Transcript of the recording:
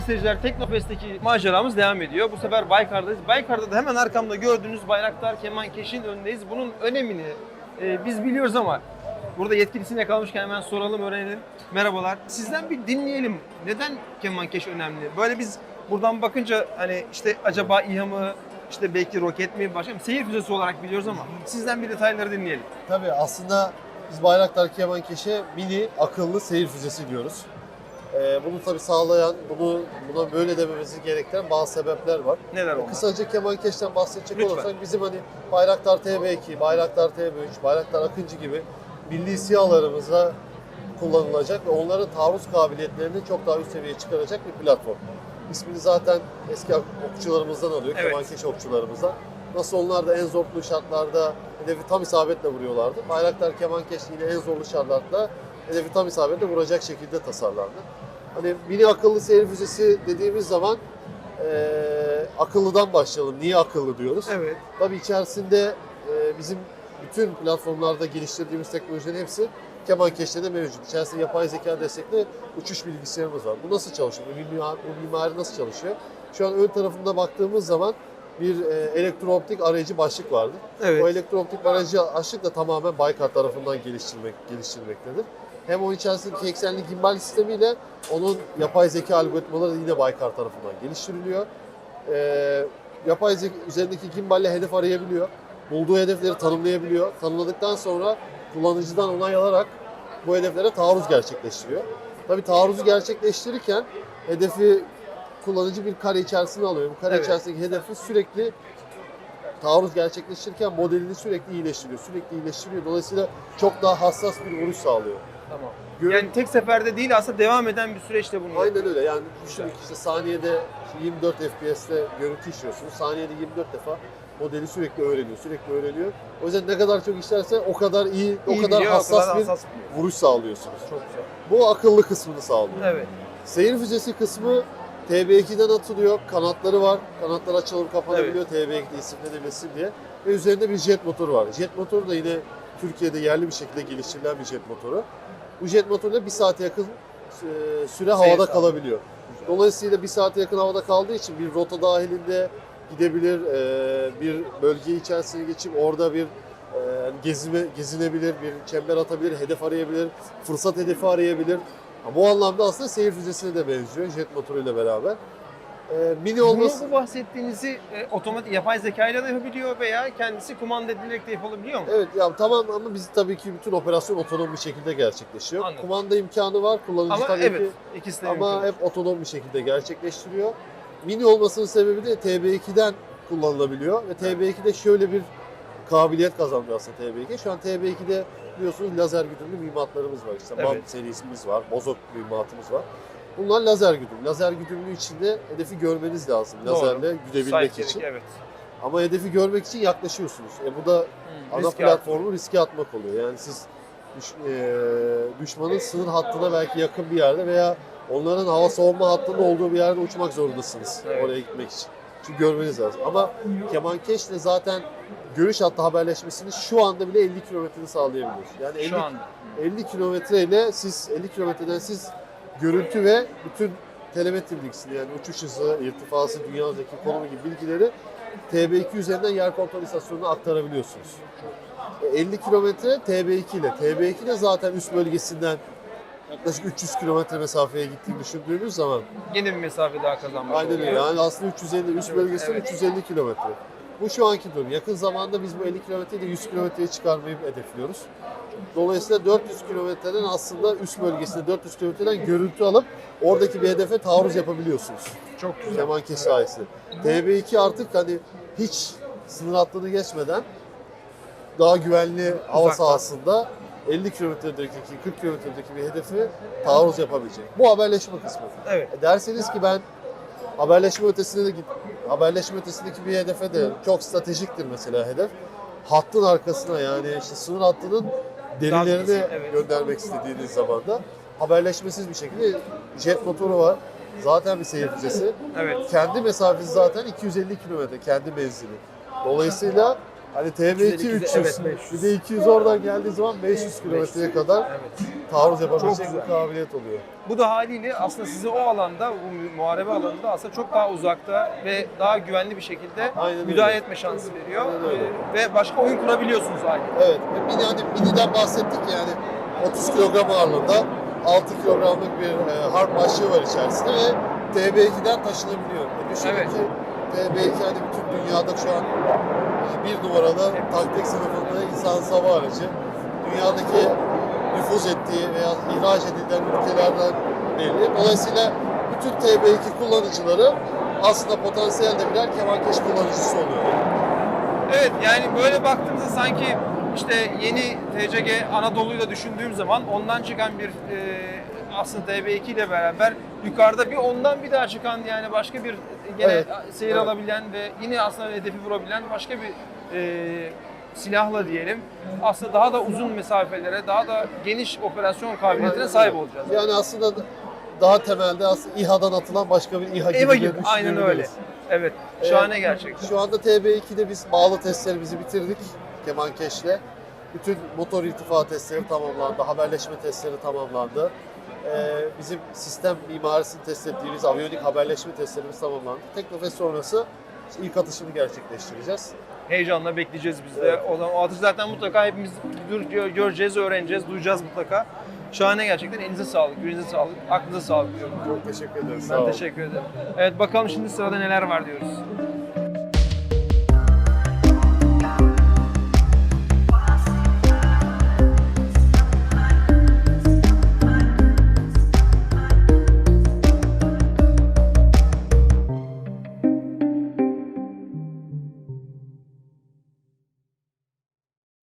Sevgili seyirciler Teknofest'teki maceramız devam ediyor. Bu sefer Baykar'dayız. Baykar'da da hemen arkamda gördüğünüz Bayraktar Kemankeş'in önündeyiz. Bunun önemini e, biz biliyoruz ama burada yetkilisini yakalamışken hemen soralım, öğrenelim. Merhabalar. Sizden bir dinleyelim. Neden Kemankeş önemli? Böyle biz buradan bakınca hani işte acaba İHA mı, işte belki roket mi, başka bir seyir füzesi olarak biliyoruz ama sizden bir detayları dinleyelim. Tabii aslında biz Bayraktar Kemankeş'e mini akıllı seyir füzesi diyoruz. Ee, bunu tabii sağlayan, bunu buna böyle dememizi gerektiren bazı sebepler var. Neler onlar? Kısaca Kemankeş'ten bahsedecek Lütfen. olursak bizim hani Bayraktar TB2, Bayraktar TB3, Bayraktar Akıncı gibi milli sihalarımıza kullanılacak ve onların taarruz kabiliyetlerini çok daha üst seviyeye çıkaracak bir platform. İsmini zaten eski okçularımızdan alıyor, Evet. Kemankeş okçularımızdan. Nasıl onlar da en zorlu şartlarda hedefi tam isabetle vuruyorlardı. Bayraktar Kemankeş yine en zorlu şartlarda hedefi tam isabetle vuracak şekilde tasarlandı. Hani mini akıllı seyir füzesi dediğimiz zaman eee, akıllıdan başlayalım. Niye akıllı diyoruz? Evet. Tabii içerisinde e, bizim bütün platformlarda geliştirdiğimiz teknolojilerin hepsi Kemankeş'te de mevcut. İçerisinde yapay zeka destekli uçuş bilgisayarımız var. Bu nasıl çalışıyor? Bu, mimari, bu mimari nasıl çalışıyor? Şu an ön tarafında baktığımız zaman bir e, elektrooptik arayıcı başlık vardı. Evet. O elektrooptik arayıcı başlık da tamamen Baykar tarafından geliştirmek, geliştirmektedir. Hem onun içerisindeki eksenli gimbal sistemiyle onun yapay zeka algoritmaları yine Baykar tarafından geliştiriliyor. Ee, yapay zeka üzerindeki gimballe hedef arayabiliyor. Bulduğu hedefleri tanımlayabiliyor. Tanımladıktan sonra kullanıcıdan onay alarak bu hedeflere taarruz gerçekleştiriyor. Tabii taarruzu gerçekleştirirken hedefi kullanıcı bir kare içerisine alıyor. Bu kare Evet. içerisindeki hedefi sürekli taarruz gerçekleştirirken modelini sürekli iyileştiriyor. Sürekli iyileştiriyor. Dolayısıyla çok daha hassas bir vuruş sağlıyor. Tamam. Görün- Yani tek seferde değil aslında devam eden bir süreçte bunu Aynen öyle. Yani düşünün işte saniyede 24 FPS'te görüntü işliyorsunuz. Saniyede 24 defa modeli sürekli öğreniyor, sürekli öğreniyor. O yüzden ne kadar çok işlerse o kadar iyi, o İyi kadar biliyor, hassas o kadar bir hassas vuruş sağlıyorsunuz. Çok güzel. Bu akıllı kısmını sağlıyor. Evet. Seyir füzesi kısmı TB2'den atılıyor. Kanatları var. Kanatlar açılıp kapanabiliyor TB2'de isimlenilmesin diye. Ve üzerinde bir jet motoru var. Jet motoru da yine Türkiye'de yerli bir şekilde geliştirilen bir jet motoru. Bu jet motoruyla bir saate yakın e, süre havada kalabiliyor. Dolayısıyla bir saate yakın havada kaldığı için bir rota dahilinde gidebilir, e, bir bölge içerisine geçip orada bir e, gezime, gezinebilir, bir çember atabilir, hedef arayabilir, fırsat hedefi arayabilir. Bu anlamda aslında seyir füzesine de benziyor jet motoruyla beraber. E, mini olması... Bunu bu bahsettiğinizi e, otomatik yapay zeka ile de yapabiliyor veya kendisi kumanda edilerek de yapılabiliyor mu? Evet ya tamam ama biz tabii ki bütün operasyon otonom bir şekilde gerçekleşiyor. Anladım. Kumanda imkanı var, kullanıcı Ama tabii evet ki ikisi de ama mümkün. hep otonom bir şekilde gerçekleştiriyor. Mini olmasının sebebi de TB2'den kullanılabiliyor ve TB2'de şöyle bir kabiliyet kazandı aslında TB2. Şu an TB2'de biliyorsunuz lazer güdümlü mühimmatlarımız var. İşte MAM Evet. serisimiz var, bozok mühimmatımız var. Bunlar lazer güdümlü. Lazer güdümlü içinde hedefi görmeniz lazım Doğru. lazerle güdebilmek Sight için. gerek, Evet. Ama hedefi görmek için yaklaşıyorsunuz. E bu da Hı, ana riske platformu riske atmak oluyor. Yani siz düş, e, düşmanın sınır hattına belki yakın bir yerde veya onların hava savunma hattının olduğu bir yerde uçmak zorundasınız Evet. oraya gitmek için. Çünkü görmeniz lazım. Ama Kemankeş'le zaten görüş hattı haberleşmesini şu anda bile 50 kilometrede sağlayabiliyor. Yani 50, Şu anda. 50 kilometreyle siz 50 kilometreden siz görüntü ve bütün telemetri bilgisini yani uçuş hızı, irtifası, dünyadaki konumu gibi bilgileri TB2 üzerinden yer kontrol istasyonuna aktarabiliyorsunuz. E, 50 kilometre TB2 ile. TB2 de zaten üst bölgesinden yaklaşık 300 kilometre mesafeye gittiğini düşündüğümüz zaman Yeni bir mesafe daha kazanmış aynen öyle. oluyor. Yani aslında 350 üst bölgesinden Evet. 350 kilometre. Bu şu anki durum. Yakın zamanda biz bu 50 kilometreyi de 100 kilometreye çıkarmayı hedefliyoruz. Dolayısıyla 400 kilometreden aslında üst bölgesinde 400 kilometreden görüntü alıp oradaki bir hedefe taarruz yapabiliyorsunuz. Çok güzel. Kemankeş sayesinde. TB2 artık hani hiç sınır hattını geçmeden daha güvenli hava Uzaktan. sahasında 50 kilometredeki, 40 kilometredeki bir hedefi taarruz yapabilecek. Bu haberleşme kısmı. Evet. E derseniz ki ben haberleşme ötesine de git. Haberleşme ötesindeki bir hedefe de çok stratejiktir mesela hedef. Hattın arkasına yani işte sınır hattının derinlerine Daha- evet. göndermek istediğiniz zaman da haberleşmesiz bir şekilde jet motoru var. Zaten bir seyir füzesi. Evet. Kendi mesafesi zaten 250 kilometre kendi menzili. Dolayısıyla Hani TB2 350, 300, evet, 500. bir de 200 oradan geldiği zaman 500 kilometreye kadar Evet. taarruz yapabilecek Çok bir kabiliyet oluyor. Bu da haliyle aslında sizi o alanda, bu mu- muharebe alanında aslında çok daha uzakta ve daha güvenli bir şekilde Aynen öyle. müdahale etme şansı veriyor. Öyle. Ee, Ve başka oyun kurabiliyorsunuz haliyle. Evet, ve mini, hani miniden bahsettik yani 30 kilogram ağırlığında 6 kilogramlık bir e, harp başlığı var içerisinde ve TB2'den taşınabiliyor. E, düşünün Evet. ki TB2 hani bütün dünyada şu an bir numaralı taktik sınıfında insan hava aracı. Dünyadaki nüfuz ettiği veya ihraç edilen ülkelerden belli. Dolayısıyla bütün TB2 kullanıcıları aslında potansiyelde birer kemankeş kullanıcısı oluyor. Evet yani böyle baktığımızda sanki işte yeni TCG Anadolu'yu da düşündüğüm zaman ondan çıkan bir e, aslında TB2 ile beraber yukarıda bir ondan bir daha çıkan yani başka bir gene Evet, seyir evet. alabilen ve yine aslında hedefi vurabilen başka bir e, silahla diyelim aslında daha da uzun mesafelere daha da geniş operasyon kabiliyetine sahip olacağız. Yani aslında daha temelde aslında İHA'dan atılan başka bir İHA gibi. Eva gibi aynen öyle. Evet Ee, şahane gerçekten. Şu anda TB2'de biz bağlı testlerimizi bitirdik Kemankeş'le. Bütün motor irtifa testleri tamamlandı, haberleşme testleri tamamlandı. Ee, bizim sistem mimarisini test ettiğimiz aviyonik haberleşme testlerimiz tamamlandı. Tek nefes sonrası işte ilk atışını gerçekleştireceğiz. Heyecanla bekleyeceğiz biz de. Evet. O zaman o atışı zaten mutlaka hepimiz gör- gör- göreceğiz, öğreneceğiz, duyacağız mutlaka. Şahane gerçekten. Elinize sağlık, yüreğinize sağlık, aklınıza sağlık diyorum. Çok teşekkür ederiz. Sağ Ben olun. teşekkür ederim. Evet bakalım şimdi sırada neler var diyoruz.